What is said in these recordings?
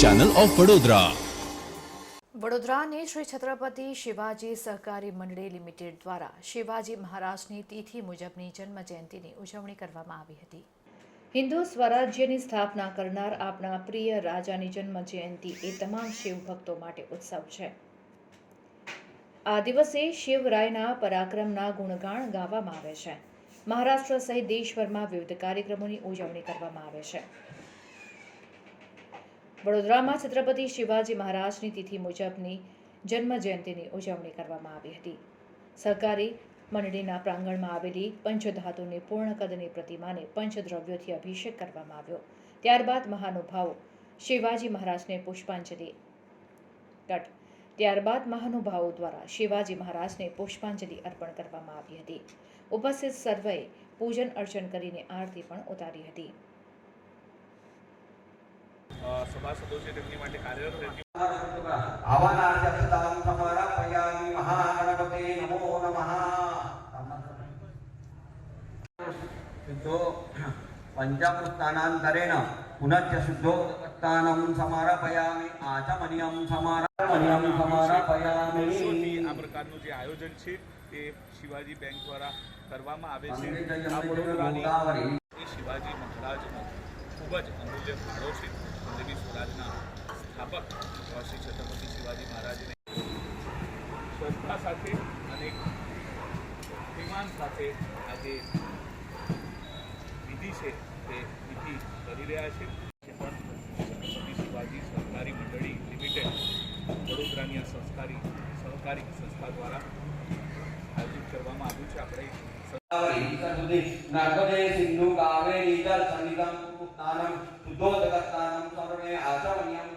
Channel of Vadodara વડોદરાની શ્રી છત્રપતિ શિવાજી સહકારી મંડળી લિમિટેડ દ્વારા શિવાજી મહારાજની તિથિ મુજબની જન્મ ઉજવણી કરવામાં આવી હતી. હિન્દુ સ્વરાજ્યની સ્થાપના કરનાર આપણા પ્રિય રાજાની જન્મ એ તમામ શિવ ભક્તો માટે ઉત્સવ છે. આ દિવસે શિવરાયના પરાક્રમના ગુણગાન ગાવામાં આવે છે. મહારાષ્ટ્ર સહિત દેશભરમાં વિવિધ કાર્યક્રમોની ઉજવણી કરવામાં આવે છે. વડોદરામાં છત્રપતિ શિવાજી મહારાજની તિથિ મુજબની જન્મ જયંતિની ઉજવણી કરવામાં આવી હતી. સહકારી મંડળીના પ્રાંગણમાં આવેલી પંચધાતુની પૂર્ણ કદની પ્રતિમાને પંચદ્રવ્યોથી અભિષેક કરવામાં આવ્યો. ત્યારબાદ મહાનુભાવો શિવાજી મહારાજને પુષ્પાંજલિ કટ ત્યારબાદ મહાનુભાવો દ્વારા શિવાજી મહારાજને પુષ્પાંજલિ અર્પણ કરવામાં આવી હતી. ઉપસ્થિત સર્વેએ પૂજન અર્ચન કરીને આરતી પણ ઉતારી હતી. સભાસદો છે તેમની સમારપયામિ આચમનિયમ સમારપનિયમ સમારપયામિ આ પ્રકારનું જે આયોજન છે તે શિવાજી બેંક દ્વારા કરવામાં આવે છે. આ વડોદરાની એ શિવાજી મહારાજનો ખૂબ જ અમૂલ્ય ફાળો છે. પંજાબી સ્વરાજના સ્થાપક શ્રી છત્રપતિ શિવાજી મહારાજને શ્રદ્ધા સાથે અને અભિમાન સાથે આજે વિધિ છે તે વિધિ કરી રહ્યા છે. શિવાજી સહકારી મંડળી લિમિટેડ વડોદરાની આ સંસ્કારી, સહકારી સંસ્થા દ્વારા આયોજિત કરવામાં આવ્યું છે. આપણે નર્મદે સિંધુ, કાવેરી જળ સન્નિધમ પુસ્તાનમ શુદ્ધોદકસ્થાనం સર્વે આચમનિયમ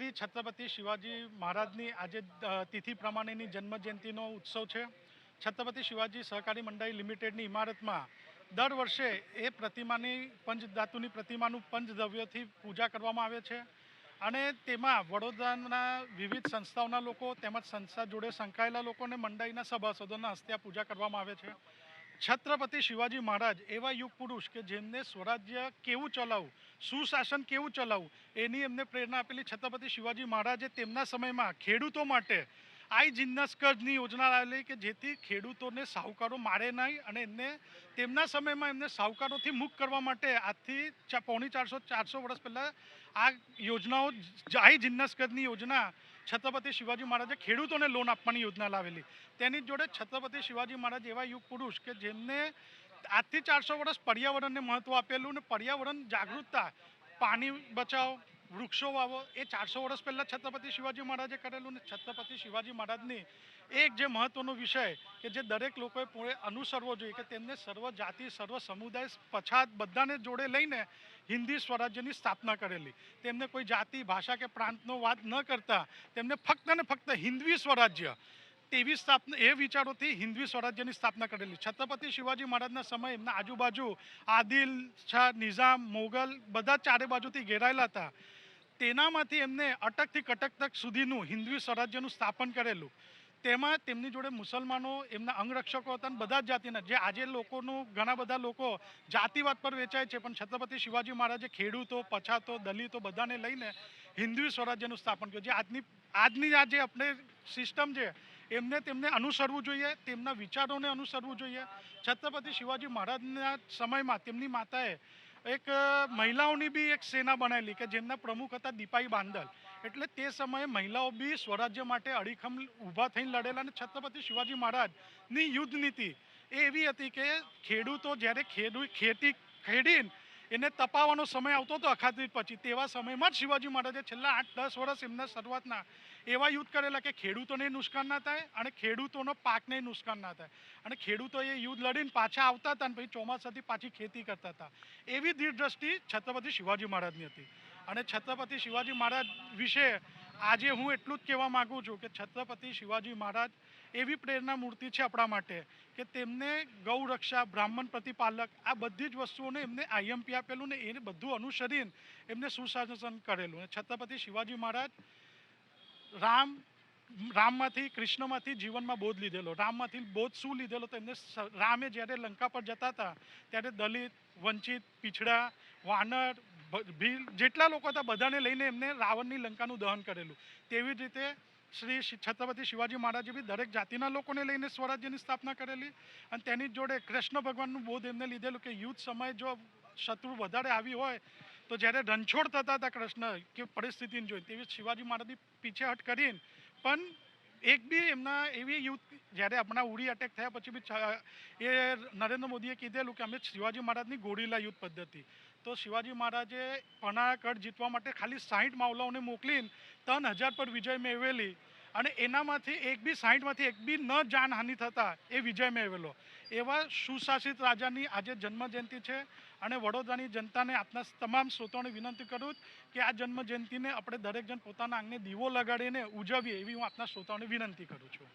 શ્રી છત્રપતિ શિવાજી મહારાજની આજે તિથિ પ્રમાણેની જન્મજયંતિનો ઉત્સવ છે. છત્રપતિ શિવાજી સહકારી મંડળી લિમિટેડની ઇમારતમાં દર વર્ષે એ પ્રતિમાની પંચધાતુની પ્રતિમાનું પંચદ્રવ્યથી પૂજા કરવામાં આવે છે અને તેમાં વડોદરાના વિવિધ સંસ્થાઓના લોકો તેમજ સંસ્થા જોડે સંકળાયેલા લોકોને મંડળીના સભાસદોના હસ્તે પૂજા કરવામાં આવે છે. છત્રપતિ શિવાજી મહારાજ એવા યુગ પુરુષ કે જેમને સ્વરાજ્ય કેવું ચલાવવું, સુશાસન કેવું ચલાવવું, એની એમને પ્રેરણા આપેલી છત્રપતિ શિવાજી મહારાજે તેમના સમયમાં ખેડૂતો માટે આઈ જિન્નસ કર્જની યોજના લાવેલી કે જેથી ખેડૂતોને સાહુકારો મારે નહીં અને એમને તેમના સમયમાં એમને સાહુકારોથી મુક્ત કરવા માટે આજથી પોણી ચારસો ચારસો વર્ષ પહેલાં આ યોજનાઓ આઈ જિન્નસ કર્જની યોજના છત્રપતિ શિવાજી મહારાજે ખેડૂતોને લોન આપવાની યોજના લાવેલી. તેની જોડે છત્રપતિ શિવાજી મહારાજ એવા યુગ પુરુષ કે જેમને આજથી ચારસો વર્ષ પર્યાવરણને મહત્ત્વ આપેલું અને પર્યાવરણ જાગૃતતા, પાણી બચાવો વૃક્ષો વાવો, એ ચારસો વર્ષ પહેલાં છત્રપતિ શિવાજી મહારાજે કરેલું ને છત્રપતિ શિવાજી મહારાજની એક જે મહત્ત્વનો વિષય કે જે દરેક લોકોએ પૂરે અનુસરવો જોઈએ કે તેમને સર્વ જાતિ, સર્વ સમુદાય પછાત બધાને જોડે લઈને હિન્દી સ્વરાજ્યની સ્થાપના કરેલી. તેમને કોઈ જાતિ, ભાષા કે પ્રાંતનો વાત ન કરતા તેમને ફક્ત ને ફક્ત હિન્દવી સ્વરાજ્ય તેવી સ્થાપના, એ વિચારોથી હિન્દવી સ્વરાજ્યની સ્થાપના કરેલી. છત્રપતિ શિવાજી મહારાજના સમય એમના આજુબાજુ આદિલ, શાહ, નિઝામ, મોગલ બધા ચારે બાજુથી ઘેરાયેલા હતા. તેનામાંથી એમને અટકથી કટક તક સુધીનું હિન્દવી સ્વરાજ્યનું સ્થાપન કરેલું. તેમાં તેમની જોડે મુસલમાનો, એમના અંગરક્ષકો હતા બધા જ જાતિના. જે આજે લોકોનું, ઘણા બધા લોકો જાતિવાદ પર વેચાય છે, પણ છત્રપતિ શિવાજી મહારાજે ખેડૂતો, પછાતો, દલિતો બધાને લઈને હિન્દુ સ્વરાજ્યનું સ્થાપન કર્યું. જે આજની આજની આ જે આપણે સિસ્ટમ છે, એમને તેમને અનુસરવું જોઈએ, તેમના વિચારોને અનુસરવું જોઈએ. છત્રપતિ શિવાજી મહારાજના સમયમાં તેમની માતાએ એક મહિલાઓની બી એક સેના બનાવેલી કે જેમના પ્રમુખ હતા દીપાઈ બાંદલ. એટલે તે સમયે મહિલાઓ બી સ્વરાજ્ય માટે અડીખમ ઊભા થઈને લડેલા અને છત્રપતિ શિવાજી મહારાજની યુદ્ધ નીતિ એ એવી હતી કે ખેડૂતો જ્યારે ખેડૂ, ખેતી ખેડીને એને તપાવવાનો સમય આવતો હતો અખાત્રીજ પછી, તેવા સમયમાં જ શિવાજી મહારાજે છેલ્લા આઠ દસ વર્ષ એમના શરૂઆતના એવા યુદ્ધ કરેલા કે ખેડૂતોને નુકસાન ના થાય અને ખેડૂતોનો પાકને નુકસાન ના થાય. અને ખેડૂતો એ યુદ્ધ લડીને પાછા આવતા હતા અને પછી ચોમાસાથી પાછી ખેતી કરતા હતા. એવી દીર્ઘદ્રષ્ટિ છત્રપતિ શિવાજી મહારાજની હતી. અને છત્રપતિ શિવાજી મહારાજ વિશે આજે હું એટલું જ કહેવા માગું છું કે છત્રપતિ શિવાજી મહારાજ એવી પ્રેરણા મૂર્તિ છે આપણા માટે કે તેમને ગૌરક્ષા, બ્રાહ્મણ પ્રતિપાલક આ બધી જ વસ્તુઓને એમને આઈએમપી આપેલું ને એને બધું અનુસરીને એમને સુશાસન કરેલું. અને છત્રપતિ શિવાજી મહારાજ રામ, રામમાંથી, કૃષ્ણમાંથી જીવનમાં બોધ લીધેલો. રામમાંથી બોધ શું લીધેલો તો એમને રામે જ્યારે લંકા પર જતા હતા, ત્યારે દલિત, વંચિત, પીછડા, વાનર ભીલ જેટલા લોકો હતા, બધાને લઈને એમને રાવણની લંકાનું દહન કરેલું. તેવી જ રીતે શ્રી છત્રપતિ શિવાજી મહારાજે બી દરેક જાતિના લોકોને લઈને સ્વરાજ્યની સ્થાપના કરેલી અને તેની જોડે કૃષ્ણ ભગવાનનું બોધ એમને લીધેલું કે યુદ્ધ સમયે જો શત્રુ વધારે આવી હોય તો જ્યારે રણછોડ થતા હતા કૃષ્ણ કે પરિસ્થિતિને જોઈ, તેવી શિવાજી મહારાજની પીછેહટ કરીને. પણ એક બી એમના એવી યુદ્ધ, જ્યારે આપણા ઉડી અટેક થયા પછી બી એ નરેન્દ્ર મોદીએ કીધેલું કે અમે શિવાજી મહારાજની ગોળીલા યુદ્ધ પદ્ધતિ. તો શિવાજી મહારાજે પનાગઢ જીતવા માટે ખાલી સાહીઠ માવલાઓને મોકલીને ત્રણ હજાર પર વિજય મેળવેલી. અને એનામાંથી એક બી સાહીઠમાંથી એક બી ન જાનહાનિ થતા એ વિજય મેળવેલો એવા સુશાસિત રાજાની આજે જન્મજયંતિ છે અને વડોદરાની જનતાને આપના તમામ શ્રોતાઓને વિનંતી કરું કે આ જન્મજયંતિને આપણે દરેક જણ પોતાના આંગને દીવો લગાડીને ઉજવીએ એવી હું આપના શ્રોતાઓને વિનંતી કરું છું.